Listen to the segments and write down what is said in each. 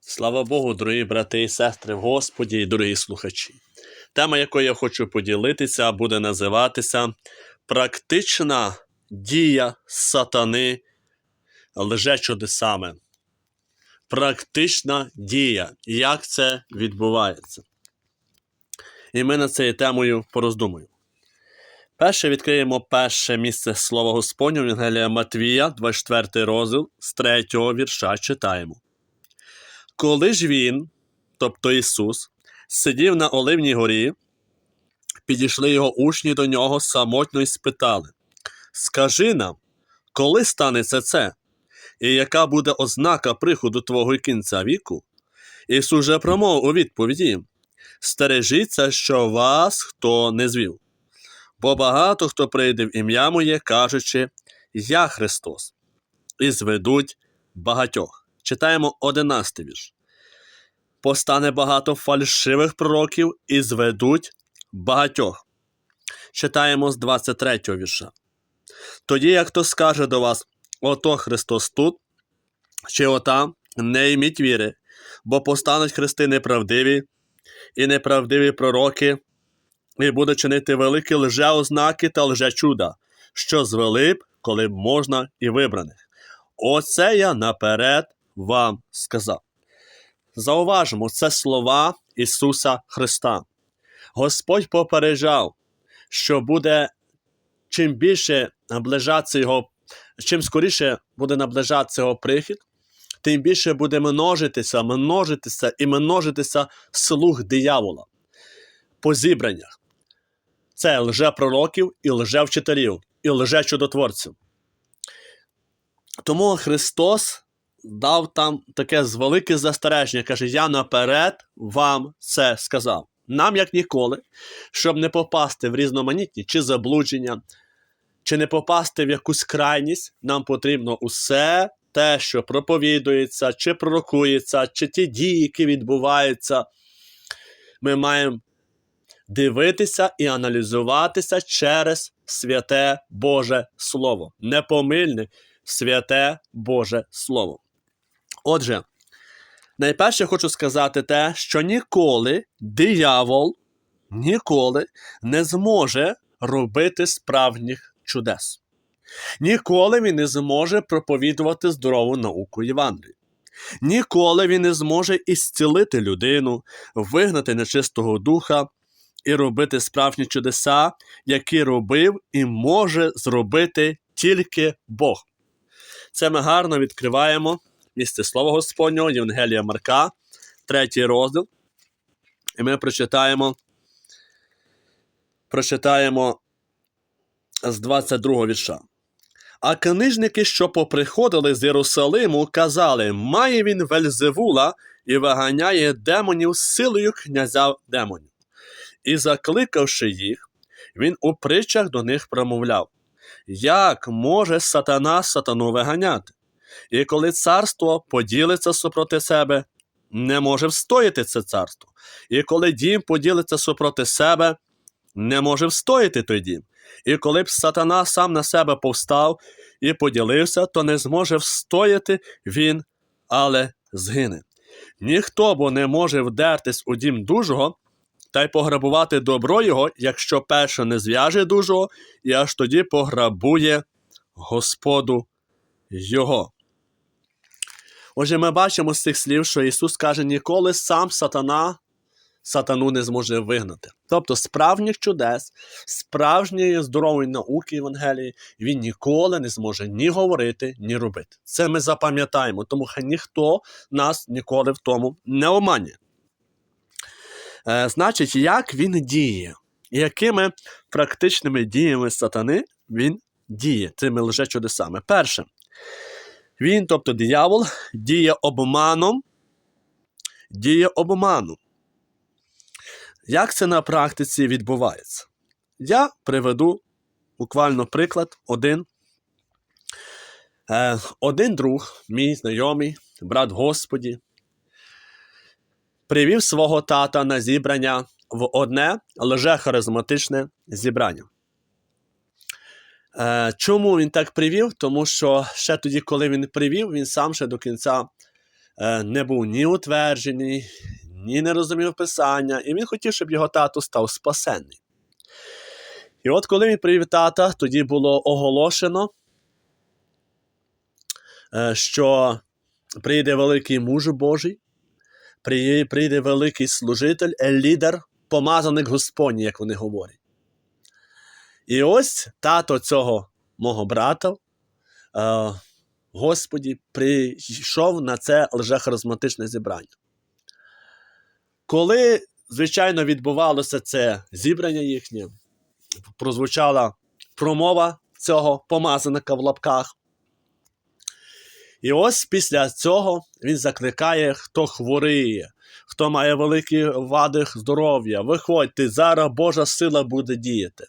Слава Богу, дорогі брати і сестри Господі і дорогі слухачі. Тема, якою я хочу поділитися, буде називатися Практична дія сатани лже чудесами. Практична дія. Як це відбувається? І ми над цією темою пороздумуємо. Перше відкриємо перше місце Слова Господнього Євангелія Матвія, 24 розділ, з 3 вірша читаємо. Коли ж він, тобто Ісус, сидів на Оливній горі, підійшли його учні до нього самотньо й спитали: Скажи нам, коли станеться це, і яка буде ознака приходу Твого і кінця віку? Ісус же промовив у відповіді Стережіться, що вас хто не звів. Бо багато хто прийде в ім'я моє, кажучи, Я Христос, і зведуть багатьох. Читаємо 11 вірш. Постане багато фальшивих пророків і зведуть багатьох. Читаємо з 23 вірша. Тоді, як хто скаже до вас, ото Христос тут, чи отам, не йміть віри, бо постануть христи неправдиві і неправдиві пророки, і буде чинити великі лжеознаки та лжечуда, що звели б, коли б можна і вибраних. Оце я наперед вам сказав. Зауважимо, це слова Ісуса Христа. Господь попереджав, що буде чим більше наближатися Його, чим скоріше буде наближатися Його прихід, тим більше буде множитися, множитися і множитися слуг диявола по зібраннях. Це лжепророків і лжевчителів, і лжечудотворців. Тому Христос дав там таке з велике застереження. Каже: Я наперед вам це сказав. Нам, як ніколи, щоб не попасти в різноманітні чи заблудження, чи не попасти в якусь крайність, нам потрібно усе те, що проповідується, чи пророкується, чи ті дії, які відбуваються. Ми маємо дивитися і аналізуватися через святе Боже Слово. Непомильне святе Боже Слово. Отже, найперше хочу сказати те, що ніколи диявол ніколи не зможе робити справжніх чудес. Ніколи він не зможе проповідувати здорову науку Євангелії. Ніколи він не зможе ісцілити людину, вигнати нечистого духа і робити справжні чудеса, які робив і може зробити тільки Бог. Це ми гарно відкриваємо місце Слова Господнього, Євангелія Марка, третій розділ. І ми прочитаємо, прочитаємо з 22 вірша. А книжники, що поприходили з Єрусалиму, казали: має він Вельзевула і виганяє демонів силою князя демонів. І, закликавши їх, він у притчах до них промовляв: Як може сатана сатану виганяти? І коли царство поділиться супроти себе, не може встояти це царство. І коли дім поділиться супроти себе, не може встояти той дім. І коли б сатана сам на себе повстав і поділився, то не зможе встояти він, але згине. Ніхто бо не може вдертись у дім дужого та й пограбувати добро його, якщо перше не зв'яже дужого, і аж тоді пограбує Господу його. Отже, ми бачимо з цих слів, що Ісус каже, ніколи сам сатана сатану не зможе вигнати. Тобто справжніх чудес, справжньої здорової науки Євангелії він ніколи не зможе ні говорити, ні робити. Це ми запам'ятаємо, тому хай ніхто нас ніколи в тому не оманює. Е, значить, як він діє, якими практичними діями сатани він діє цими лжечудесами. Перше, він, тобто диявол, діє обманом, діє обманом. Як це на практиці відбувається? Я приведу буквально приклад один. Е, один друг, мій знайомий, брат Господі, привів свого тата на зібрання в одне лже-харизматичне зібрання. Е, чому він так привів? Тому що ще тоді, коли він привів, він сам ще до кінця е, не був ні утверджений, ні не розумів писання, і він хотів, щоб його тато став спасенний. І от коли він привів тата, тоді було оголошено, е, що прийде великий муж Божий, прийде великий служитель, лідер, помазаник Господній, як вони говорять. І ось тато цього мого брата, е, Господі, прийшов на це лжехаризматичне зібрання. Коли, звичайно, відбувалося це зібрання їхнє, прозвучала промова цього помазаника в лапках. І ось після цього він закликає, хто хворіє, хто має великі вади здоров'я, виходьте, зараз Божа сила буде діяти.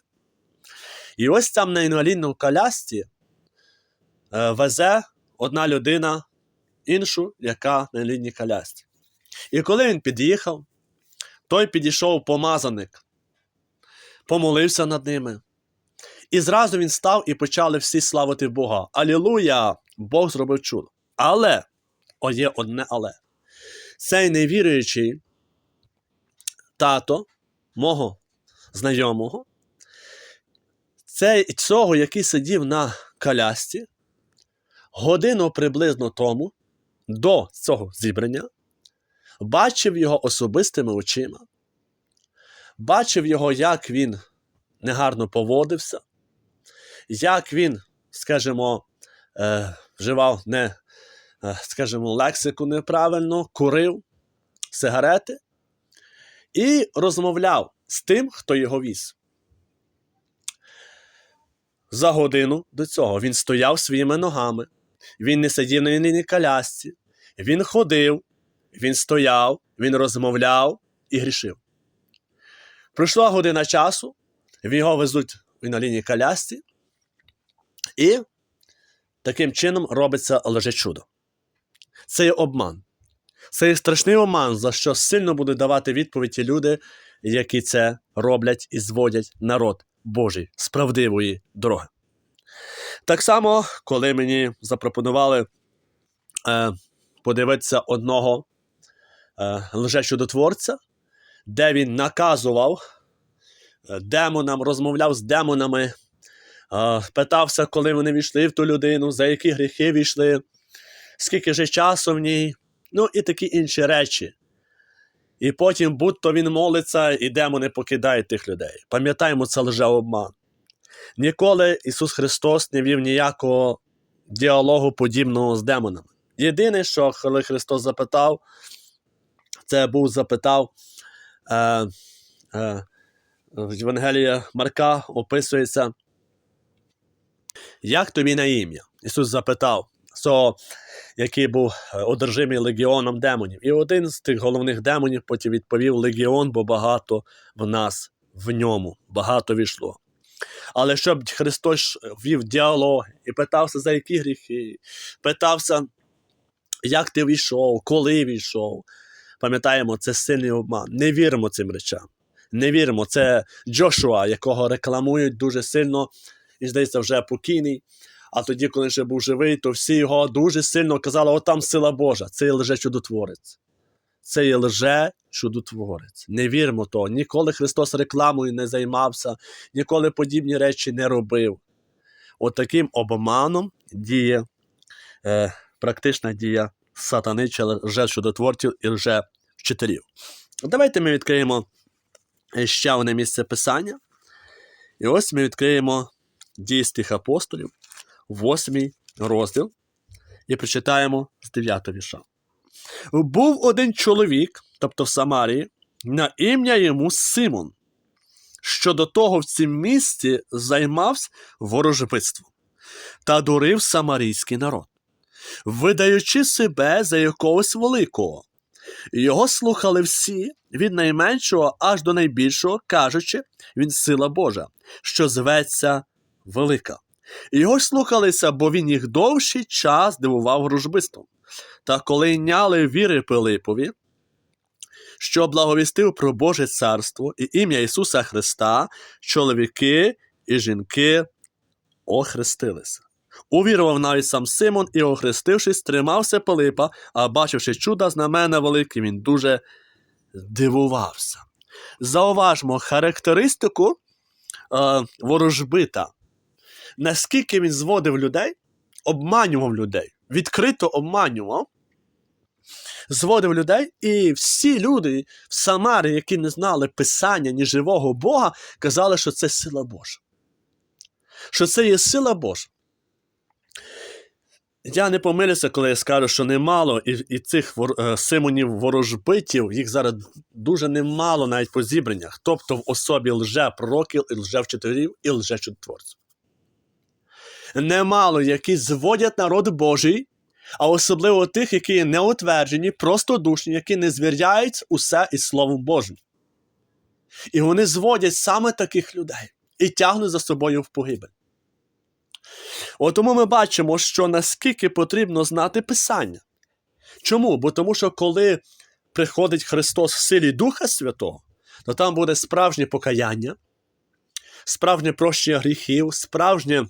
І ось там на інвалідному колясці е, везе одна людина іншу, яка на інвалідній колясці. І коли він під'їхав, той підійшов помазаник, помолився над ними. І зразу він став і почали всі славити Бога. Алілуя! Бог зробив чудо. Але, о, є одне але. Цей невіруючий тато мого знайомого, цей цього, який сидів на колясці, годину приблизно тому, до цього зібрання, бачив його особистими очима, бачив його, як він негарно поводився, як він, скажімо, е, вживав не, е, скажімо, лексику неправильно, курив сигарети і розмовляв з тим, хто його віз. За годину до цього він стояв своїми ногами, він не сидів на іній колясці, він ходив, він стояв, він розмовляв і грішив. Пройшла година часу, його везуть в інвалідній колясці, і таким чином робиться лже чудо. Це є обман. Це є страшний обман, за що сильно будуть давати відповіді люди, які це роблять і зводять народ Божий з правдивої дороги. Так само, коли мені запропонували е, подивитися одного е, лжечудотворця, де він наказував е, демонам, розмовляв з демонами, е, питався, коли вони війшли в ту людину, за які гріхи війшли, скільки ж часу в ній, ну і такі інші речі. І потім, будь-то він молиться, і демони покидають тих людей. Пам'ятаємо, це лже обман. Ніколи Ісус Христос не вів ніякого діалогу подібного з демонами. Єдине, що коли Христос запитав, це був запитав е, е, в Євангелії Марка описується, як тобі на ім'я? Ісус запитав, so, який був е, одержимий легіоном демонів. І один з тих головних демонів потім відповів Легіон, бо багато в нас в ньому, багато війшло. Але щоб Христос вів діалог і питався, за які гріхи, питався, як ти війшов, коли війшов. Пам'ятаємо, це сильний обман. Не віримо цим речам. Не віримо. Це Джошуа, якого рекламують дуже сильно, і здається, вже покійний. А тоді, коли ще був живий, то всі його дуже сильно казали: о, там сила Божа, це є лже чудотворець. Це є лже чудотворець. Не віримо того. Ніколи Христос рекламою не займався, ніколи подібні речі не робив. От обманом діє е, практична дія сатани чи лже чудотворців і лже вчителів. Давайте ми відкриємо ще одне місце писання. І ось ми відкриємо дії тих апостолів, восьмий розділ, і прочитаємо з 9 вірша. Був один чоловік, тобто в Самарії, на ім'я йому Симон, що до того в цім місті займався ворожбитством та дурив самарійський народ, видаючи себе за якогось великого. Його слухали всі, від найменшого аж до найбільшого, кажучи, він сила Божа, що зветься велика. Його ж слухалися, бо він їх довший час дивував ворожбитством. Та коли йняли віри Пилипові, що благовістив про Боже царство і ім'я Ісуса Христа, чоловіки і жінки охрестилися. Увірував навіть сам Симон і, охрестившись, тримався Пилипа, а бачивши чуда знамена велике, він дуже дивувався. Зауважмо характеристику е, ворожбита. Наскільки він зводив людей, обманював людей, відкрито обманював, зводив людей, і всі люди в Самарі, які не знали Писання ні живого Бога, казали, що це сила Божа. Що це є сила Божа. Я не помилюся, коли я скажу, що немало і, і цих вор, е, симонів ворожбитів, їх зараз дуже немало навіть по зібраннях, тобто в особі лже-пророків, і лже-вчителів і лже-чудотворців. Немало, які зводять народ Божий, а особливо тих, які є неутверджені, простодушні, які не звіряють усе із Словом Божим. І вони зводять саме таких людей і тягнуть за собою в погибель. От ми бачимо, що наскільки потрібно знати Писання. Чому? Бо тому, що коли приходить Христос в силі Духа Святого, то там буде справжнє покаяння, справжнє прощення гріхів, справжнє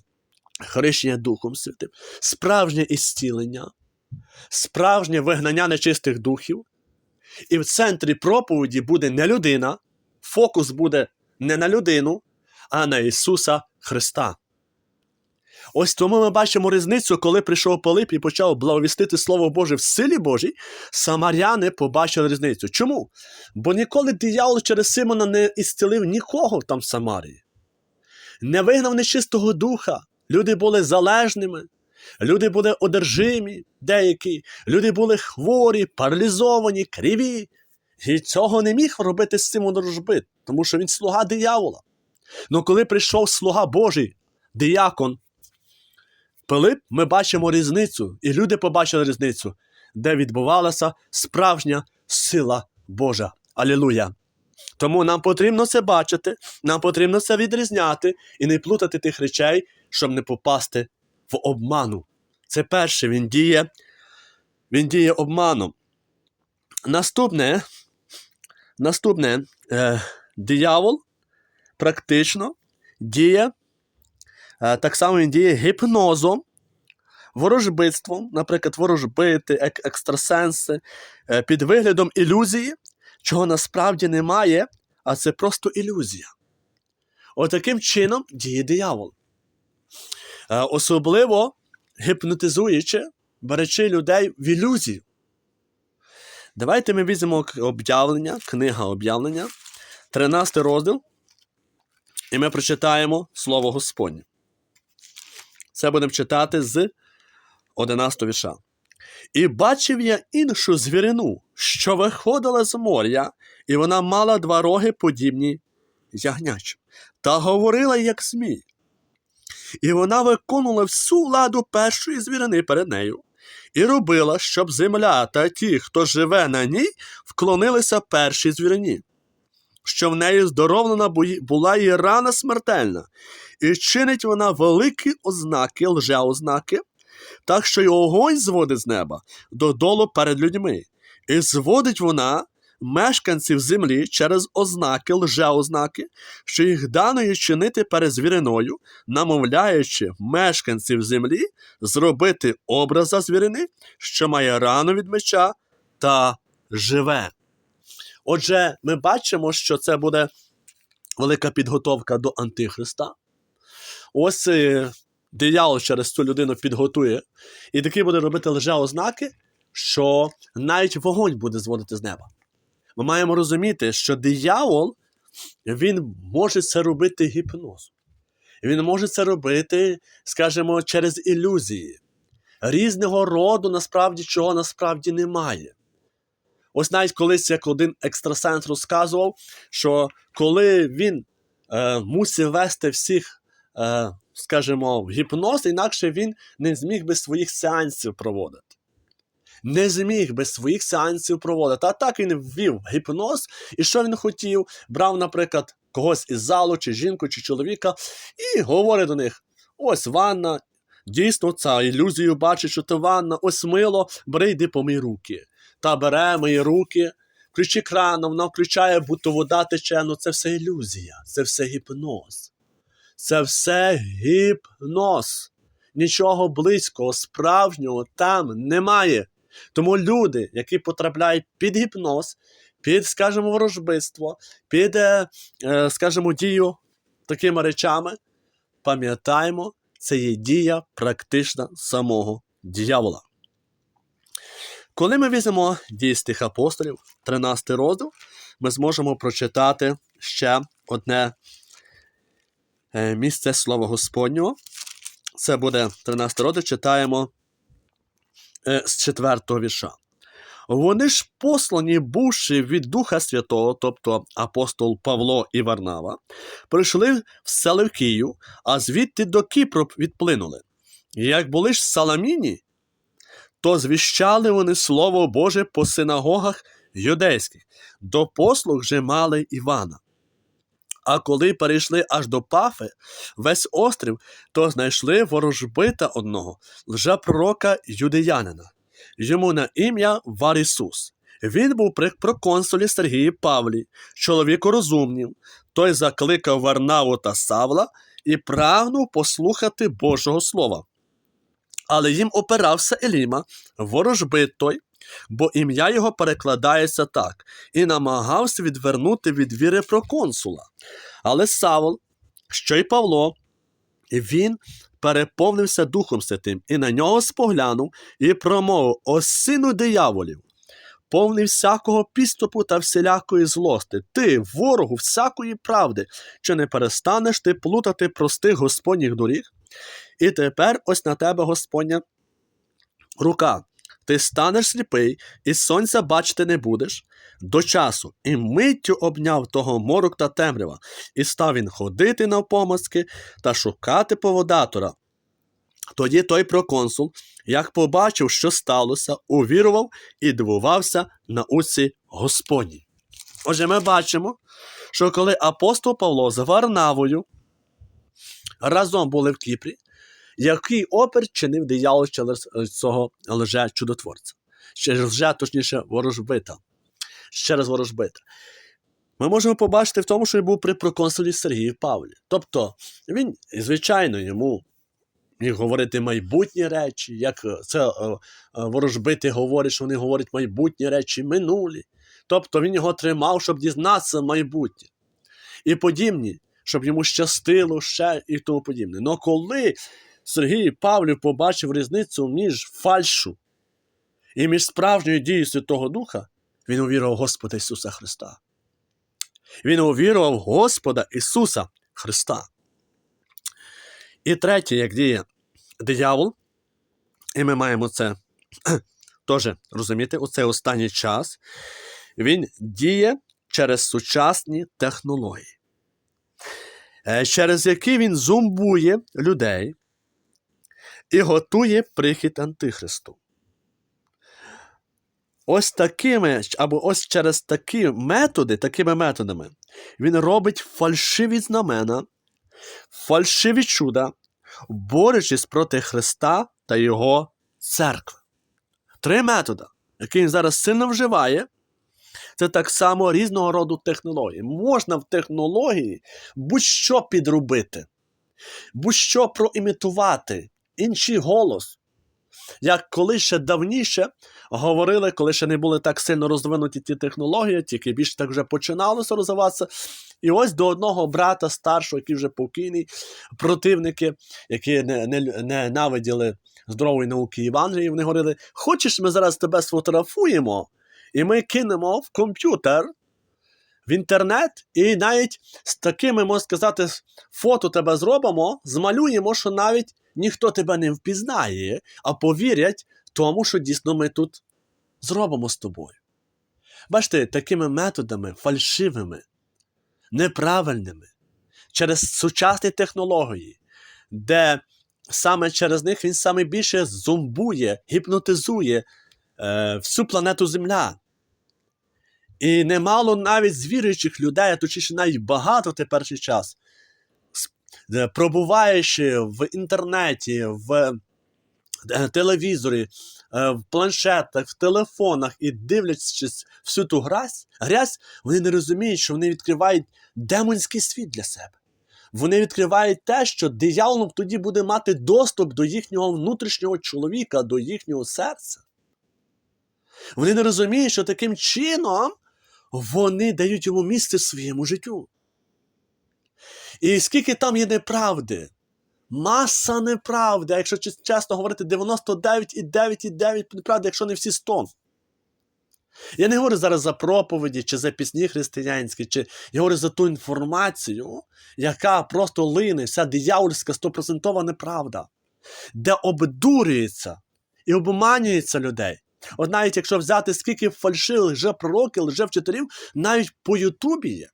хрещення Духом Святим, справжнє ісцілення, справжнє вигнання нечистих духів. І в центрі проповіді буде не людина, фокус буде не на людину, а на Ісуса Христа. Ось тому ми бачимо різницю, коли прийшов Пилип і почав благовістити Слово Боже в силі Божій, самаряни побачили різницю. Чому? Бо ніколи диявол через Симона не ісцілив нікого там в Самарії, не вигнав нечистого духа. Люди були залежними, люди були одержимі, деякі, люди були хворі, паралізовані, криві. І цього не міг робити Симон Рожбит, тому що він слуга диявола. Ну коли прийшов слуга Божий, диякон, Пилип, ми бачимо різницю, і люди побачили різницю, де відбувалася справжня сила Божа. Алілуя! Тому нам потрібно це бачити, нам потрібно це відрізняти і не плутати тих речей, щоб не попасти в обману. Це перше, він діє, він діє обманом. Наступне, наступне е, диявол практично діє Е, Так само він діє гіпнозом, ворожбитством, наприклад, ворожбити, ек- екстрасенси, е, під виглядом ілюзії, чого насправді немає, а це просто ілюзія. Отаким чином діє диявол. Е, Особливо гіпнотизуючи, беречи людей в ілюзію. Давайте ми візьмемо об'явлення, книга об'явлення, 13 розділ, і ми прочитаємо Слово Господнє. Це будемо читати з 11 віша. І бачив я іншу звірину, що виходила з моря, і вона мала два роги подібні ягнячим, та говорила, як змій. І вона виконувала всю ладу першої звірини перед нею, і робила, щоб земля та ті, хто живе на ній, вклонилися першій звірині, що в неї здоровлена була її рана смертельна, і чинить вона великі ознаки, лжеознаки, так що й огонь зводить з неба додолу перед людьми, і зводить вона мешканців землі через ознаки, лжеознаки, що їх дано їй чинити перед звіриною, намовляючи мешканців землі зробити образа звірини, що має рану від меча та живе. Отже, ми бачимо, що це буде велика підготовка до Антихриста. Ось е, диявол через цю людину підготує, і такий буде робити лжеознаки, що навіть вогонь буде зводити з неба. Ми маємо розуміти, що диявол він може це робити гіпнозом. Він може це робити, скажімо, через ілюзії. Різного роду насправді чого насправді немає. Ось навіть колись як один екстрасенс розказував, що коли він е, мусив вести всіх, е, скажімо, в гіпноз, інакше він не зміг би своїх сеансів проводити. Не зміг би своїх сеансів проводити. А так він ввів гіпноз, і що він хотів? Брав, наприклад, когось із залу, чи жінку, чи чоловіка, і говорить до них: ось ванна. Дійсно, ця ілюзію бачить, що це ванна, ось мило, бери йди помий руки. Та бере мої руки, включи кран, вона включає, будто вода тече. Ну це все ілюзія, це все гіпноз. Це все гіпноз. нічого близького, справжнього там немає. Тому люди, які потрапляють під гіпноз, під, скажімо, ворожбитство, під, е, е, скажімо, дію такими речами, пам'ятаємо, це є дія практична самого дьявола. Коли ми візьмемо дії тих апостолів, 13 розділ, ми зможемо прочитати ще одне е, місце Слова Господнього. Це буде 13 розділ, читаємо з 4 вірша. Вони ж послані, бувши від Духа Святого, тобто апостол Павло і Варнава, прийшли в Селевкію, а звідти до Кіпру відплинули. Як були ж в Саламіні, то звіщали вони Слово Боже по синагогах юдейських, до послуг же мали Івана. А коли перейшли аж до Пафи, весь острів, то знайшли ворожбита одного, лжепророка юдеянина, йому на ім'я Варісус. Він був при проконсулі Сергії Павлі, чоловіку розумнім. Той закликав Варнаву та Савла і прагнув послухати Божого Слова. Але їм опирався Еліма, ворожбит той, бо ім'я його перекладається так, і намагався відвернути від віри проконсула. Але Савол, що й Павло, і він переповнився Духом Святим, і на нього споглянув і промовив о сину дияволів, повний всякого підступу та всілякої злости, ти, ворогу всякої правди, чи не перестанеш ти плутати простих Господніх доріг? І тепер ось на тебе Господня рука. Ти станеш сліпий, і сонця бачити не будеш до часу, і миттю обняв того морок та темрява, і став він ходити навпомацки та шукати поводатора. Тоді той проконсул, як побачив, що сталося, увірував і дивувався науці Господній. Отже, ми бачимо, що коли апостол Павло з Варнавою разом були в Кіпрі, який опір чинив диявол через цього лже чудотворця, через лже, точніше, ворожбита, через ворожбита. Ми можемо побачити в тому, що він був при проконсулі Сергії Павлі. Тобто він, звичайно, йому міг говорити майбутні речі, як це е, е, ворожбити говорять, що вони говорять майбутні речі минулі. Тобто він його тримав, щоб дізнатися майбутнє. І подібні, щоб йому щастило ще і тому подібне. Но коли Сергій Павлів побачив різницю між фальшу і між справжньою дією Святого Духа, він увірував Господа Ісуса Христа. Він увірував Господа Ісуса Христа. І третє, як діє диявол, і ми маємо це теж розуміти, у цей останній час, він діє через сучасні технології, е, через які він зумбує людей і готує прихід Антихристу. Ось такими, або ось через такі методи, такими методами, він робить фальшиві знамена, фальшиві чуда, борючись проти Христа та Його церкви. Три методи, які він зараз сильно вживає, це так само різного роду технології. Можна в технології будь-що підробити, будь-що проімітувати, інший голос. Як коли ще давніше говорили, коли ще не були так сильно розвинуті ті технології, тільки більше так вже починалося розвиватися. І ось до одного брата старшого, який вже покійний, противники, які не, не, ненавиділи здорової науки Євангелії, вони говорили: хочеш, ми зараз тебе сфотографуємо, і ми кинемо в комп'ютер, в інтернет, і навіть з такими, можна сказати, фото тебе зробимо, змалюємо, що навіть ніхто тебе не впізнає, а повірять тому, що дійсно ми тут зробимо з тобою. Бачите, такими методами фальшивими, неправильними, через сучасні технології, де саме через них він саме більше зомбує, гіпнотизує е, всю планету Земля. І немало навіть з віруючих людей, а точніше навіть багато теперішній час, пробуваючи в інтернеті, в е, телевізорі, е, в планшетах, в телефонах і дивлячись всю ту грязь, грязь, вони не розуміють, що вони відкривають демонський світ для себе. вони відкривають те, що диявол тоді буде мати доступ до їхнього внутрішнього чоловіка, до їхнього серця. Вони не розуміють, що таким чином вони дають йому місце своєму життю. І скільки там є неправди, маса неправди, якщо чесно говорити, 99,9,9 неправди, якщо не всі 100. Я не говорю зараз за проповіді чи за пісні християнські, чи я говорю за ту інформацію, яка просто лине, вся диявольська стопроцентова неправда, де обдурюється і обманюється людей. От навіть якщо взяти скільки фальшивих лжепророків, лжевчителів, навіть по Ютубі є.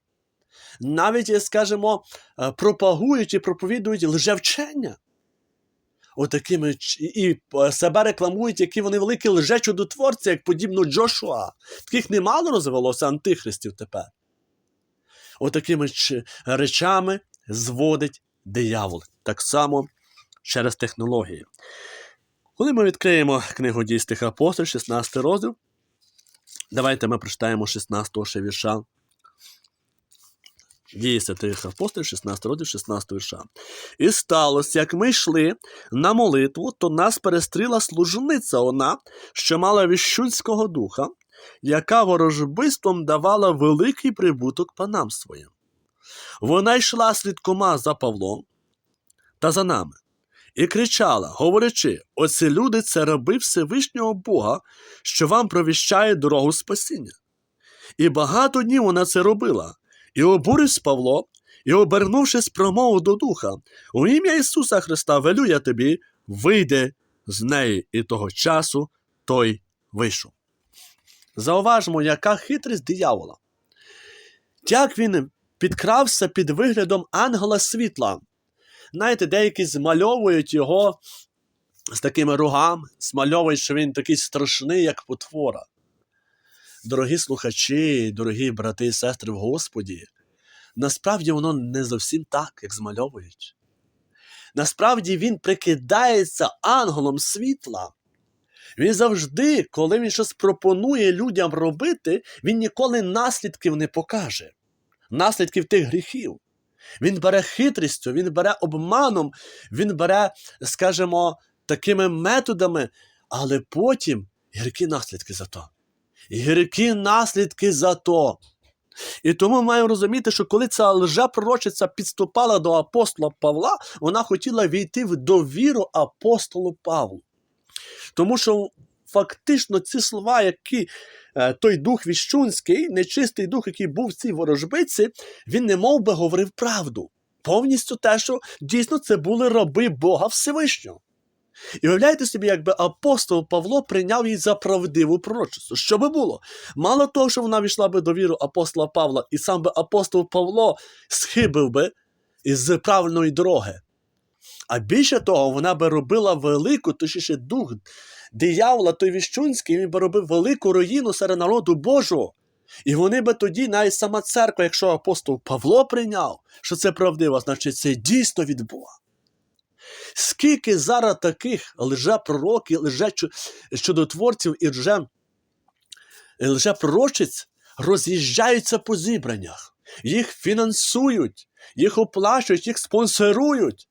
Навіть, е, скажімо, е, пропагують і проповідують лжевчення. Отакими і е, себе рекламують, які вони великі лжечудотворці, як подібно Джошуа. Таких немало розвелося антихристів тепер. Отакими речами зводить диявол. Так само через технології. Коли ми відкриємо книгу дій тих апостолів, 16 розділ, давайте ми прочитаємо 16 ще вірша. Дії святих апостолів, 16 розділ, 16 вірша. І сталося, як ми йшли на молитву, то нас перестріла служниця вона, що мала віщунського духа, яка ворожбистом давала великий прибуток панам своїм. Вона йшла слідкома за Павлом та за нами і кричала, говорячи: оці люди це раби Всевишнього Бога, що вам провіщає дорогу спасіння. І багато днів вона це робила, і обурився Павло, і, обернувшись, промовив до духа: У ім'я Ісуса Христа велю я тобі, вийди з неї, і того часу той вийшов. Зауважмо, яка хитрість диявола. Як він підкрався під виглядом ангела світла. Знаєте, деякі змальовують його з такими рогами, змальовують, що він такий страшний, як потвора. Дорогі слухачі, дорогі брати і сестри в Господі, насправді воно не зовсім так, як змальовують. Насправді він прикидається ангелом світла. Він завжди, коли він щось пропонує людям робити, він ніколи наслідків не покаже, наслідків тих гріхів. Він бере хитрістю, він бере обманом, він бере, скажімо, такими методами, але потім гіркі наслідки за то. Гіркі наслідки за то. І тому ми маємо розуміти, що коли ця лжепророчиця підступала до апостола Павла, вона хотіла війти в довіру апостолу Павлу. Тому що фактично ці слова, які е, той дух віщунський, нечистий дух, який був в цій ворожбиці, він не мов би говорив правду. Повністю те, що дійсно це були раби Бога Всевишнього. І уявляєте собі, якби апостол Павло прийняв її за правдиву пророчицю. Що би було? Мало того, що вона війшла би до віру апостола Павла, і сам би апостол Павло схибив би із правильної дороги. А більше того, вона би робила велику, точніше, дух диявола, той віщунський, він би робив велику руїну серед народу Божого. І вони би тоді, навіть сама церква, якщо апостол Павло прийняв, що це правдиво, значить це дійсно від Бога. Скільки зараз таких лжепророків, лжечудотворців і лже, лжепророчиць роз'їжджаються по зібраннях, їх фінансують, їх оплачують, їх спонсорують.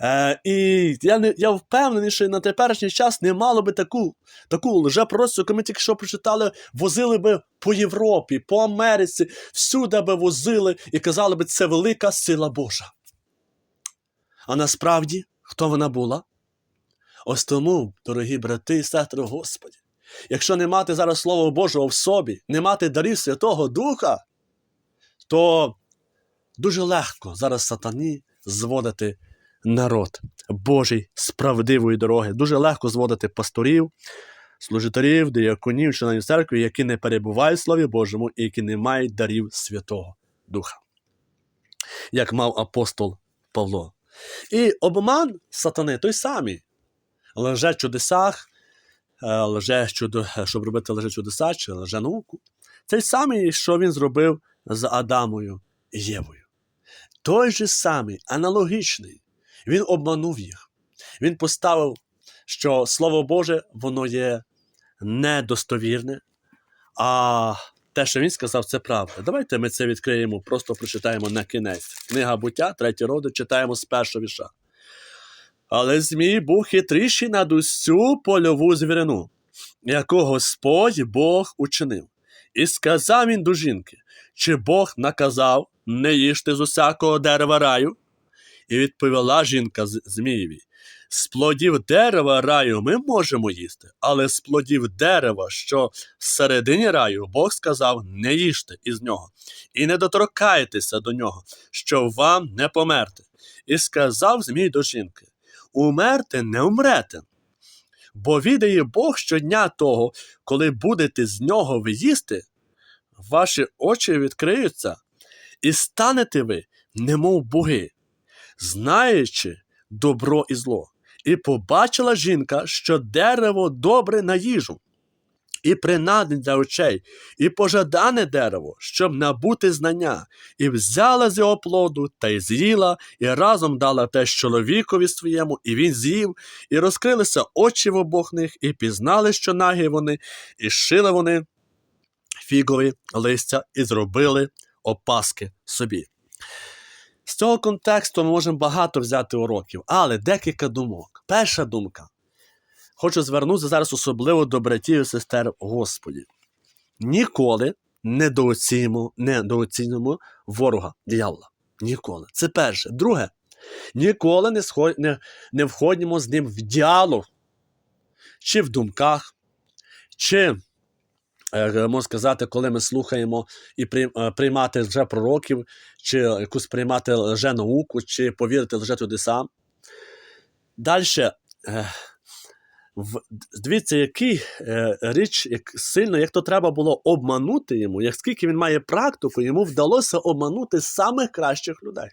Е, і я не я впевнений, що на теперішній час не мало би таку таку лжепророчицю, яку ми тільки що прочитали, возили би по Європі, по Америці, всюди би возили і казали би, це велика сила Божа. А насправді, хто вона була? Ось тому, дорогі брати і сестри Господі, якщо не мати зараз Слова Божого в собі, не мати дарів Святого Духа, то дуже легко зараз сатані зводити народ Божий з дороги. Дуже легко зводити пасторів, служителів, дияконів, членів церкви, які не перебувають в Слові Божому і які не мають дарів Святого Духа, як мав апостол Павло. І обман сатани той самий. Лже чудесах, е, лже чудо, щоб робити лже чудеса чи лже науку. Цей самий, що він зробив з Адамою і Євою. Той же самий, аналогічний. Він обманув їх. Він поставив, що Слово Боже, воно є недостовірне, а те, що він сказав, це правда. Давайте ми це відкриємо, просто прочитаємо на кінець. Книга буття, третій роду, читаємо з першого віша. Але Змій був хитріший над усю польову звірину, яку Господь Бог учинив. І сказав він до жінки: чи Бог наказав не їжте з усякого дерева раю? І відповіла жінка Змієві: з плодів дерева раю ми можемо їсти, але з плодів дерева, що всередині раю, Бог сказав: не їжте із нього, і не доторкайтеся до нього, щоб вам не померти. І сказав Змій до жінки: Умерти не умрете. Бо відає Бог щодня того, коли будете з нього ви їсти, ваші очі відкриються, і станете ви, немов боги, знаючи добро і зло. І побачила жінка, що дерево добре на їжу, і принадне для очей, і пожадане дерево, щоб набути знання, і взяла з його плоду та й з'їла, і разом дала те чоловікові своєму, і він з'їв, і розкрилися очі в обох них, і пізнали, що нагі вони, і шили вони фігові листя, і зробили опаски собі. З цього контексту ми можемо багато взяти уроків, але декілька думок. Перша думка. Хочу звернутися зараз особливо до братів і сестер Господі. Ніколи недооцінимо, недооцінимо ворога диявола. Ніколи. Це перше. Друге, ніколи не, сход... не, не входимо з ним в діалог, чи в думках, чи, можна сказати, коли ми слухаємо і е, приймати вже пророків, чи якусь приймати лже-науку, чи повірити лже-чудесам. Далі, дивіться, який е, річ, як сильно, як то треба було обманути йому, як скільки він має практику, йому вдалося обманути самих кращих людей,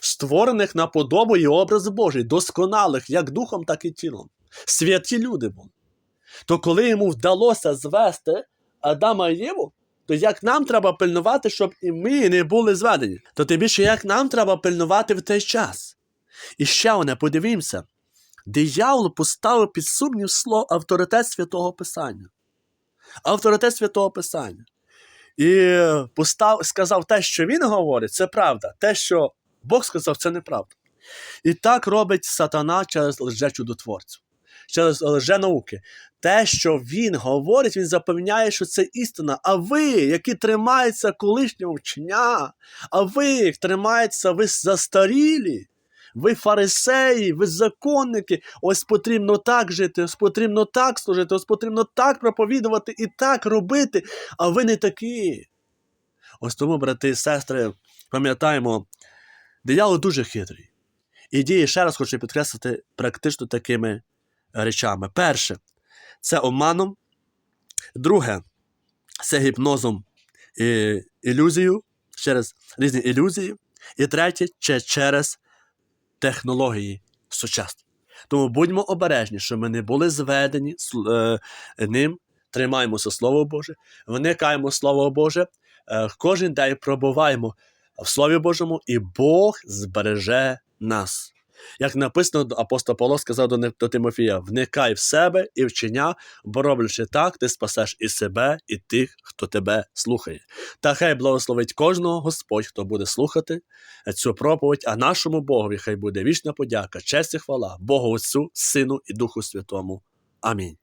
створених на подобу і образ Божий, досконалих як духом, так і тілом. Святі люди були. То коли йому вдалося звести Адама і Єву, то як нам треба пильнувати, щоб і ми не були зведені, то тим більше як нам треба пильнувати в той час. І ще одне, подивімося, диявол поставив під сумнів слово авторитет святого Писання. Авторитет святого Писання. І постав, сказав те, що він говорить, це правда. Те, що Бог сказав, це неправда. І так робить сатана через лже-чудотворців, через лже-науки. Те, що він говорить, він запевняє, що це істина. А ви, які тримаються колишнього вчення, а ви, які тримаєтеся, ви застарілі, ви фарисеї, ви законники, ось потрібно так жити, ось потрібно так служити, ось потрібно так проповідувати і так робити, а ви не такі. Ось тому, брати і сестри, пам'ятаємо, диявол дуже хитрий. І діє, ще раз хочу підкреслити, практично такими речами. Перше, це обманом. Друге, це гіпнозом і ілюзією, через різні ілюзії. І третє, це через технології сучасні. Тому будьмо обережні, щоб ми не були зведені е, ним, тримаємося Слово Боже, вникаємо Слово Боже, е, кожен день пробуваємо в Слові Божому, і Бог збереже нас. Як написано, апостол Павло сказав до, до Тимофія: вникай в себе і вчення, бо роблячи так, ти спасеш і себе, і тих, хто тебе слухає. Та хай благословить кожного Господь, хто буде слухати цю проповідь, а нашому Богові хай буде вічна подяка, честь і хвала Богу Отцю, Сину і Духу Святому. Амінь.